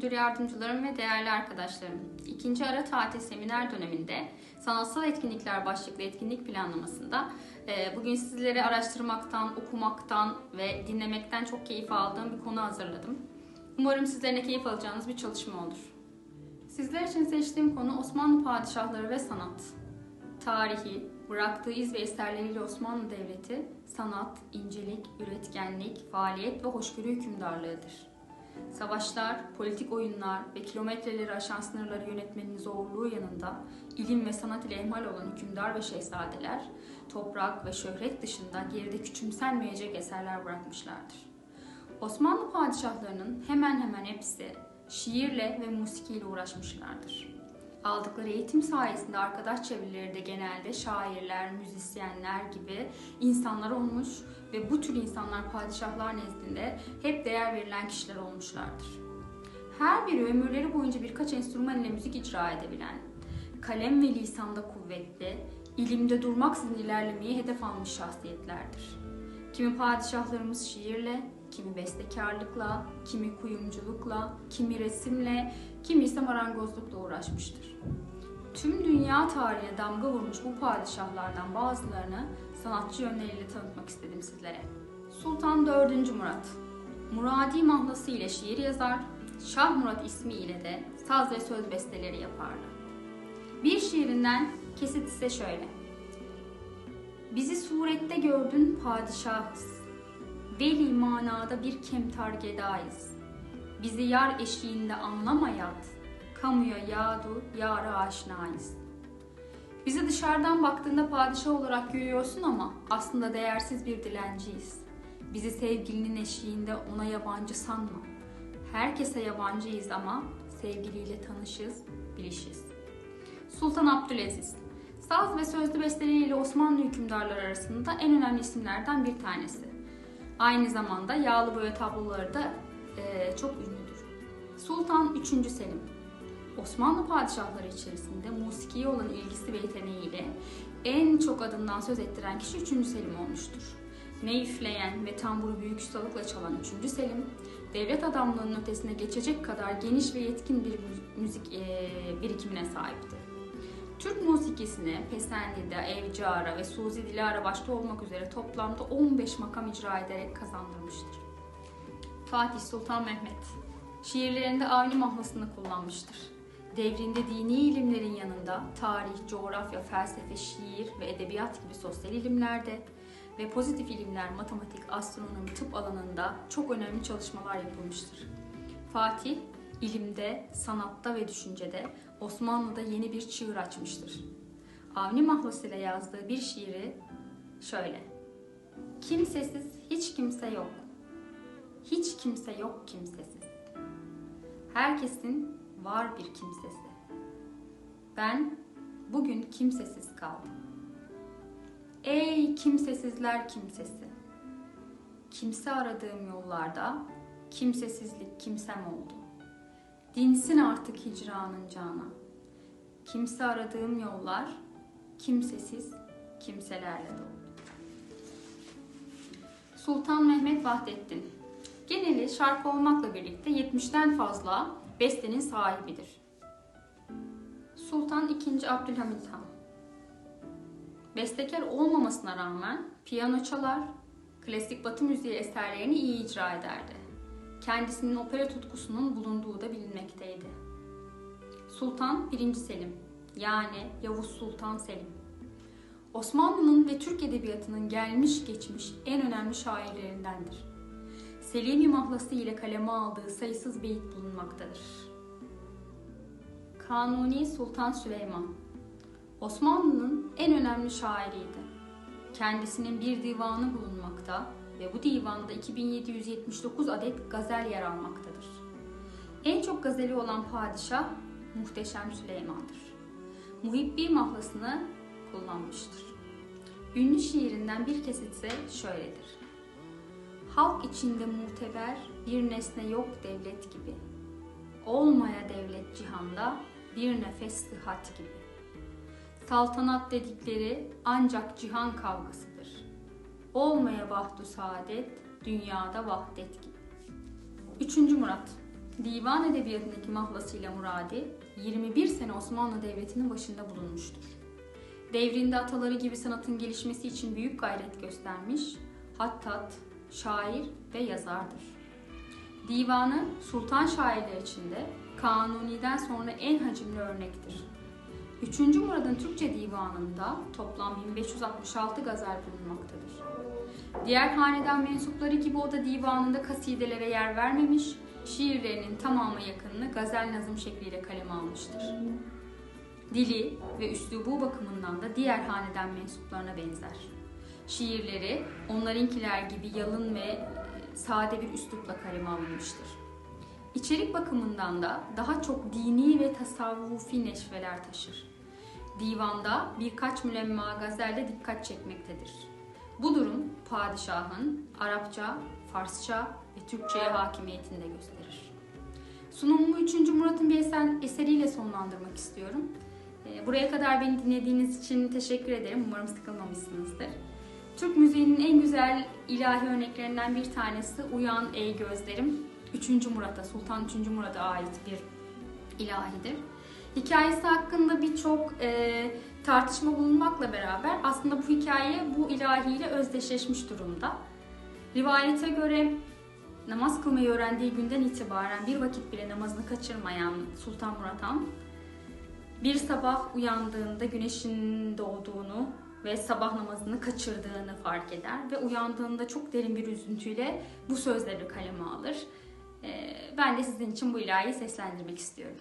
müdür yardımcılarım ve değerli arkadaşlarım. İkinci ara tatil seminer döneminde sanatsal etkinlikler başlıklı etkinlik planlamasında e, bugün sizleri araştırmaktan, okumaktan ve dinlemekten çok keyif aldığım bir konu hazırladım. Umarım sizlerin de keyif alacağınız bir çalışma olur. Sizler için seçtiğim konu Osmanlı padişahları ve sanat. Tarihi, bıraktığı iz ve eserleriyle Osmanlı Devleti, sanat, incelik, üretkenlik, faaliyet ve hoşgörü hükümdarlığıdır. Savaşlar, politik oyunlar ve kilometreleri aşan sınırları yönetmenin zorluğu yanında ilim ve sanat ile ehmal olan hükümdar ve şehzadeler, toprak ve şöhret dışında geride küçümsenmeyecek eserler bırakmışlardır. Osmanlı padişahlarının hemen hemen hepsi şiirle ve musikiyle uğraşmışlardır. Aldıkları eğitim sayesinde arkadaş çevreleri de genelde şairler, müzisyenler gibi insanlar olmuş ve bu tür insanlar padişahlar nezdinde hep değer verilen kişiler olmuşlardır. Her biri ömürleri boyunca birkaç enstrüman ile müzik icra edebilen, kalem ve lisanda kuvvetli, ilimde durmaksızın ilerlemeyi hedef almış şahsiyetlerdir. Kimi padişahlarımız şiirle, kimi bestekarlıkla, kimi kuyumculukla, kimi resimle, kimi ise marangozlukla uğraşmıştır. Tüm dünya tarihine damga vurmuş bu padişahlardan bazılarını sanatçı yönleriyle tanıtmak istedim sizlere. Sultan 4. Murat Muradi mahlası ile şiir yazar, Şah Murat ismi ile de saz ve söz besteleri yapardı. Bir şiirinden kesit ise şöyle. Bizi surette gördün padişahız, veli manada bir kemtar gedayız. Bizi yar eşiğinde anlamayat, kamuya yadu yara aşinayız. Bizi dışarıdan baktığında padişah olarak görüyorsun ama aslında değersiz bir dilenciyiz. Bizi sevgilinin eşiğinde ona yabancı sanma. Herkese yabancıyız ama sevgiliyle tanışız, bilişiz. Sultan Abdülaziz Saz ve sözlü besteleriyle Osmanlı hükümdarları arasında en önemli isimlerden bir tanesi. Aynı zamanda yağlı boya tabloları da e, çok ünlüdür. Sultan 3. Selim Osmanlı padişahları içerisinde musikiye olan ilgisi ve yeteneğiyle en çok adından söz ettiren kişi 3. Selim olmuştur. Ney üfleyen ve tamburu büyük ustalıkla çalan 3. Selim, devlet adamlığının ötesine geçecek kadar geniş ve yetkin bir müzik e, birikimine sahipti. Türk musikisine Pesendide, Evcara ve Suzi Dilara başta olmak üzere toplamda 15 makam icra ederek kazandırmıştır. Fatih Sultan Mehmet şiirlerinde Avni mahlasını kullanmıştır. Devrinde dini ilimlerin yanında tarih, coğrafya, felsefe, şiir ve edebiyat gibi sosyal ilimlerde ve pozitif ilimler, matematik, astronomi, tıp alanında çok önemli çalışmalar yapılmıştır. Fatih, ilimde, sanatta ve düşüncede Osmanlı'da yeni bir çığır açmıştır. Avni Mahlas ile yazdığı bir şiiri şöyle. Kimsesiz hiç kimse yok. Hiç kimse yok kimsesiz. Herkesin var bir kimsesi. Ben bugün kimsesiz kaldım. Ey kimsesizler kimsesi. Kimse aradığım yollarda kimsesizlik kimsem oldu. Dinsin artık hicranın cana. Kimse aradığım yollar kimsesiz kimselerle dolu. Sultan Mehmet Vahdettin Geneli şarkı olmakla birlikte 70'ten fazla bestenin sahibidir. Sultan II. Abdülhamit Han Bestekar olmamasına rağmen piyano çalar, klasik batı müziği eserlerini iyi icra ederdi. Kendisinin opera tutkusunun bulunduğu da bilinmekteydi. Sultan 1. Selim yani Yavuz Sultan Selim Osmanlı'nın ve Türk Edebiyatı'nın gelmiş geçmiş en önemli şairlerindendir. Selimi mahlası ile kaleme aldığı sayısız beyit bulunmaktadır. Kanuni Sultan Süleyman Osmanlı'nın en önemli şairiydi. Kendisinin bir divanı bulunmakta ve bu divanda 2779 adet gazel yer almaktadır. En çok gazeli olan padişah Muhteşem Süleyman'dır. Muhibbi mahlasını kullanmıştır. Ünlü şiirinden bir kesit ise şöyledir. Halk içinde muteber bir nesne yok devlet gibi. Olmaya devlet cihanda bir nefes sıhhat gibi. Saltanat dedikleri ancak cihan kavgasıdır. Olmaya bahtu saadet, dünyada vahdet gibi. 3. Murat divan edebiyatındaki mahlasıyla Muradi 21 sene Osmanlı Devleti'nin başında bulunmuştur. Devrinde ataları gibi sanatın gelişmesi için büyük gayret göstermiş, hattat, şair ve yazardır. Divanı sultan şairler içinde Kanuni'den sonra en hacimli örnektir. 3. Murad'ın Türkçe divanında toplam 1566 gazel bulunmaktadır. Diğer hanedan mensupları gibi o da divanında kasidelere yer vermemiş, şiirlerinin tamamı yakınını gazel nazım şekliyle kaleme almıştır. Dili ve üslubu bakımından da diğer hanedan mensuplarına benzer. Şiirleri onlarınkiler gibi yalın ve e, sade bir üslupla kaleme alınmıştır. İçerik bakımından da daha çok dini ve tasavvufi neşveler taşır. Divanda birkaç mülemma gazelle dikkat çekmektedir. Bu durum padişahın Arapça, Farsça ve Türkçe'ye hakimiyetini de gösterir. Sunumumu 3. Murat'ın bir eser, eseriyle sonlandırmak istiyorum. Ee, Buraya kadar beni dinlediğiniz için teşekkür ederim. Umarım sıkılmamışsınızdır. Türk müziğinin en güzel ilahi örneklerinden bir tanesi Uyan Ey Gözlerim. 3. Murat'a, Sultan 3. Murat'a ait bir ilahidir. Hikayesi hakkında birçok e, tartışma bulunmakla beraber aslında bu hikaye bu ilahiyle özdeşleşmiş durumda. Rivayete göre namaz kılmayı öğrendiği günden itibaren bir vakit bile namazını kaçırmayan Sultan Murat Han, bir sabah uyandığında güneşin doğduğunu ve sabah namazını kaçırdığını fark eder ve uyandığında çok derin bir üzüntüyle bu sözleri kaleme alır. Ee, Ben de sizin için bu ilahiyi seslendirmek istiyorum.